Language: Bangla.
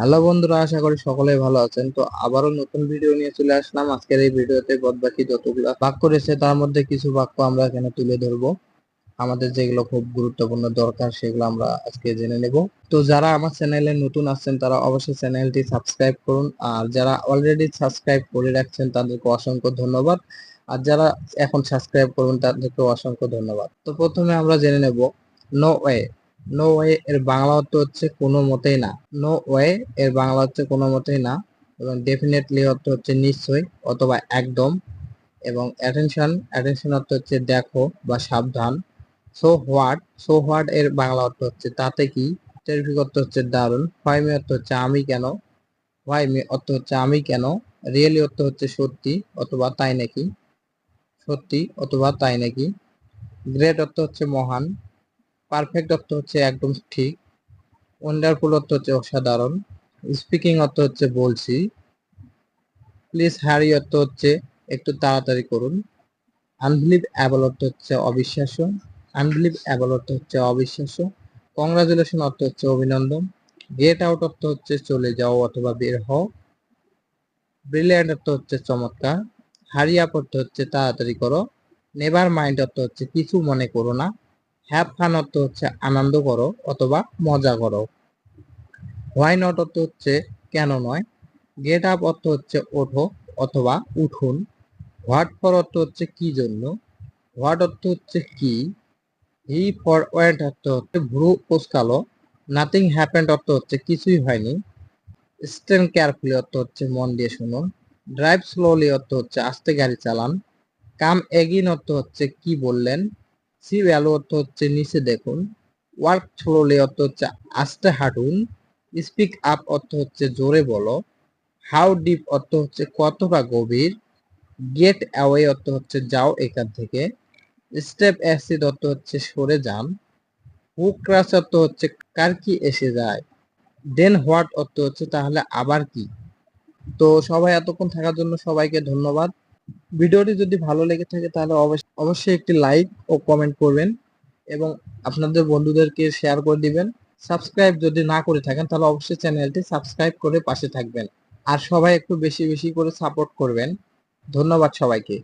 হ্যালো বন্ধুরা, আশা করি সকলেই ভালো আছেন। তো আবারও নতুন ভিডিও নিয়ে চলে আসলাম। আজকের এই ভিডিওতে বাকি যতগুলো বাক্য রয়েছে, তার মধ্যে কিছু বাক্য আমরা এখানে তুলে ধরবো। আমাদের যেগুলো খুব গুরুত্বপূর্ণ দরকার, সেগুলো আমরা আজকে জেনে নেব। তো যারা আমার চ্যানেলে নতুন আসছেন তারা অবশ্যই চ্যানেলটি সাবস্ক্রাইব করুন। আর যারা অলরেডি সাবস্ক্রাইব করে রাখছেন, তাদেরকে অসংখ্য ধন্যবাদ। আর যারা এখন সাবস্ক্রাইব করুন তাদেরকে অসংখ্য ধন্যবাদ। তো প্রথমে আমরা জেনে নেব নো ওয়ে নো ওয়ে এর বাংলা অর্থ হচ্ছে কোনো মতেই না। নো ওয়ে এর বাংলা হচ্ছে কোনো মতেই না এবং ডেফিনেটলি অর্থ হচ্ছে নিশ্চয়ই অথবা একদম এবং অ্যাটেনশন অ্যাটেনশন অর্থ হচ্ছে দেখো বা সাবধান। সো হোয়াট সো হোয়াট এর বাংলা অর্থ হচ্ছে তাতে কি? টেরিফিক অর্থ হচ্ছে দারুণ। হোয়াই মি অর্থ হচ্ছে আমি কেন? হোয়াই মি অর্থ হচ্ছে আমি কেন? রিয়েলি অর্থ হচ্ছে সত্যি অথবা তাই নাকি? সত্যি অথবা তাই নাকি? গ্রেট অর্থ হচ্ছে মহান। পারফেক্ট অর্থ হচ্ছে একদম ঠিক ওয়ান্ডারফুল অর্থ হচ্ছে অসাধারণ স্পিকিং অর্থ হচ্ছে বলছি প্লিজ হ্যারি অর্থ হচ্ছে একটু তাড়াতাড়ি করুন আনবিলিভ অ্যাবল অর্থ হচ্ছে অবিশ্বাস্য আনবিলিভ অ্যাবল অর্থ হচ্ছে অবিশ্বাস্য কংগ্রাচুলেশন অর্থ হচ্ছে অভিনন্দন গেট আউট অর্থ হচ্ছে চলে যাও অথবা বের হও ব্রিলিয়ান্ট অর্থ হচ্ছে চমৎকার হারি আপ অর্থ হচ্ছে তাড়াতাড়ি করো নেভার মাইন্ড অর্থ হচ্ছে কিছু মনে করো না হ্যাভ ফান অর্থ হচ্ছে আনন্দ করো অথবা মজা করো হোয়াই নট অর্থ হচ্ছে কেন নয় গেট আপ অর্থ হচ্ছে ওঠো অথবা উঠুন হোয়াট ফর অর্থ হচ্ছে কি জন্য হোয়াট অর্থ হচ্ছে কি হি ফর ওয়েন্ট অর্থ হচ্ছে ভ্রু কোসকালো নাথিং হ্যাপেন্ড অর্থ হচ্ছে কিছুই হয়নি স্ট্যান্ড কেয়ারফুলি অর্থ হচ্ছে মন দিয়ে শুনুন ড্রাইভ স্লোলি অর্থ হচ্ছে আস্তে গাড়ি চালান কাম এগিন অর্থ হচ্ছে কি বললেন সি ভ্যালু অর্থ হচ্ছে নিচে দেখুন। ওয়ার্ক স্লোলি অর্থ হচ্ছে আস্তে হাঁটুন। স্পিক আপ অর্থ হচ্ছে জোরে বলো। হাউ ডিপ অর্থ হচ্ছে কতটা গভীর। গেট অ্যাওয়ে অর্থ হচ্ছে যাও এখান থেকে। স্টেপ অ্যাসিড অর্থ হচ্ছে সরে যান। হু ক্রাশ অর্থ হচ্ছে কার কি এসে যায়। দেন হোয়াট অর্থ হচ্ছে তাহলে আবার কি। তো সবাই এতক্ষণ থাকার জন্য সবাইকে ধন্যবাদ। ভিডিওটি যদি ভালো লেগে থাকে তাহলে অবশ্য- অবশ্যই একটি লাইক ও কমেন্ট করবেন এবং আপনাদের বন্ধুদেরকে শেয়ার করে দিবেন। সাবস্ক্রাইব যদি না করে থাকেন, তাহলে অবশ্যই চ্যানেলটি সাবস্ক্রাইব করে পাশে থাকবেন। আর সবাই একটু বেশি বেশি করে সাপোর্ট করবেন। ধন্যবাদ সবাইকে।